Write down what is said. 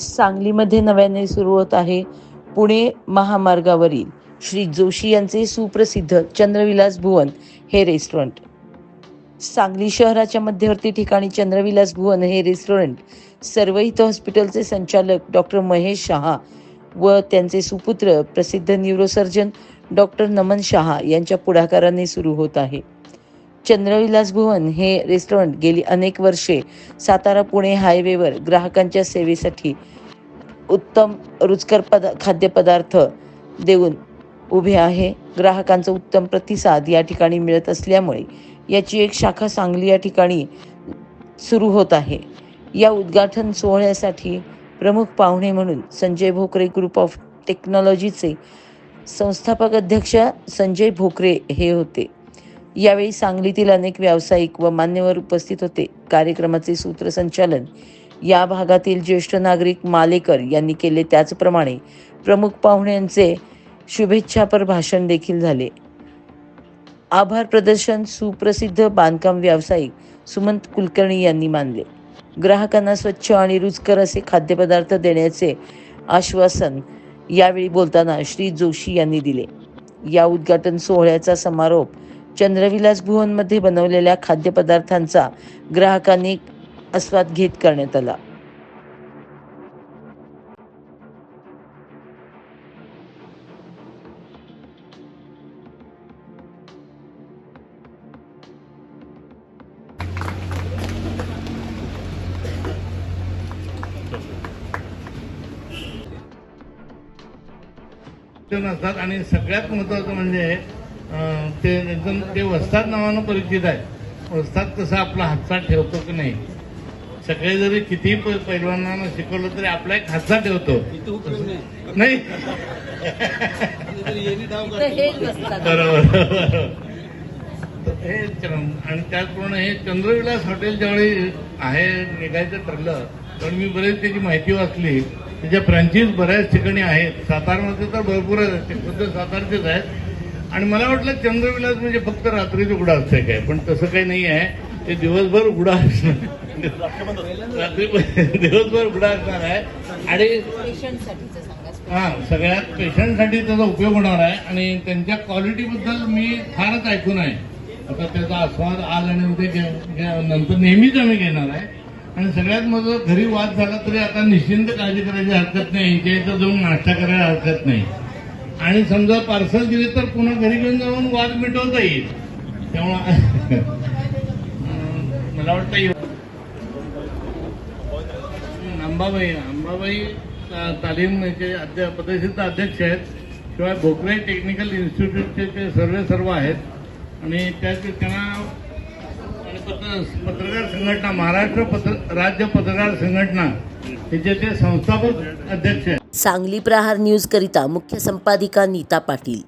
सांगलीमध्ये नव्याने सुरू होत आहे. पुणे महामार्गावरील श्री जोशी यांचे सुप्रसिद्ध चंद्रविलास भुवन हे रेस्टॉरंट सांगली शहराच्या मध्यवर्ती ठिकाणी चंद्रविलास भुवन हे रेस्टॉरंट सर्वहित हॉस्पिटलचे संचालक डॉक्टर महेश शहा व त्यांचे सुपुत्र प्रसिद्ध न्यूरोसर्जन डॉक्टर नमन शहा यांच्या पुढाकाराने सुरू होत आहे. चंद्रविलास भुवन हे रेस्टॉरंट गेली अनेक वर्षे सातारा पुणे हायवेवर ग्राहकांच्या सेवेसाठी उत्तम रुचकर पद खाद्यपदार्थ देऊन उभे आहे. ग्राहकांचा उत्तम प्रतिसाद या ठिकाणी मिळत असल्यामुळे याची एक शाखा सांगली या ठिकाणी सुरू होत आहे. या उद्घाटन सोहळ्यासाठी प्रमुख पाहुणे म्हणून संजय भोकरे ग्रुप ऑफ टेक्नॉलॉजीचे संस्थापक अध्यक्ष संजय भोकरे हे होते. यावेळी सांगलीतील अनेक व्यावसायिक व मान्यवर उपस्थित होते. कार्यक्रमाचे सूत्रसंचालन या भागातील ज्येष्ठ नागरिक मालेकर यांनी केले. त्याचप्रमाणे प्रमुख पाहुण्यांचे शुभेच्छापर भाषण देखील झाले. आभार प्रदर्शन सुप्रसिद्ध बांधकाम व्यावसायिक सुमंत कुलकर्णी यांनी मानले. ग्राहकांना स्वच्छ आणि रुचकर असे खाद्यपदार्थ देण्याचे आश्वासन यावेळी बोलताना श्री जोशी यांनी दिले. या उद्घाटन सोहळ्याचा समारोप चंद्रविलास भुवनमध्ये बनवलेल्या खाद्यपदार्थांचा ग्राहकांनी आस्वाद घेत करण्यात आला. असतात आणि सगळ्यात महत्वाचं म्हणजे ते एकदम ते वस्ताद नावानं परिचित आहे. वस्ताद कसा आपला हातचा ठेवतो की नाही? सगळे जरी किती पैलवानानं शिकवलं तरी आपला एक हातचा ठेवतो. नाही. बरोबर हे आणि त्याचप्रमाणे हे चंद्रविलास हॉटेल ज्यावेळी आहे निघायचं ठरलं पण मी बरेच त्याची माहिती वाचली. त्याच्या ब्रांचेस बऱ्याच ठिकाणी आहेत. सातारमध्ये तर भरपूर आहेत. ते खुद्द सातारचेच आहेत. आणि मला वाटलं चंद्रविलास म्हणजे फक्त रात्रीच उघडा असतंय काय पण तसं काही नाही आहे. ते दिवसभर उघडा असणार रात्री दिवसभर उघडा असणार आहे. आणि हा सगळ्यात पेशंटसाठी त्याचा उपयोग होणार आहे. आणि त्यांच्या क्वालिटीबद्दल मी फारच ऐकून आहे. आता त्याचा आस्वाद आज आणि उद्या नंतर नेहमीच आम्ही घेणार आहे. आणि सगळ्यात माझं घरी वाद झाला तरी आता निश्चिंत काळजी करायची हरकत नाही. इथे इथं जाऊन नाश्ता करायला हरकत नाही. आणि समजा पार्सल दिले तर पुन्हा घरी घेऊन जाऊन वाद मिटवता येईल. त्यामुळं मला वाटतं अंबाबाई अंबाबाई ता- तालीम याचे अध्य पदसिद्ध अध्यक्ष आहेत. शिवाय भोकरे टेक्निकल इन्स्टिट्यूटचे ते सर्व सर्व आहेत. आणि त्यात त्यांना पत्र- पत्रकार संघटना महाराष्ट्र पत्र राज्य पत्रकार संघटना ते संस्थापक अध्यक्ष। सांगली प्रहार न्यूज करिता मुख्य संपादिका नीता पाटील।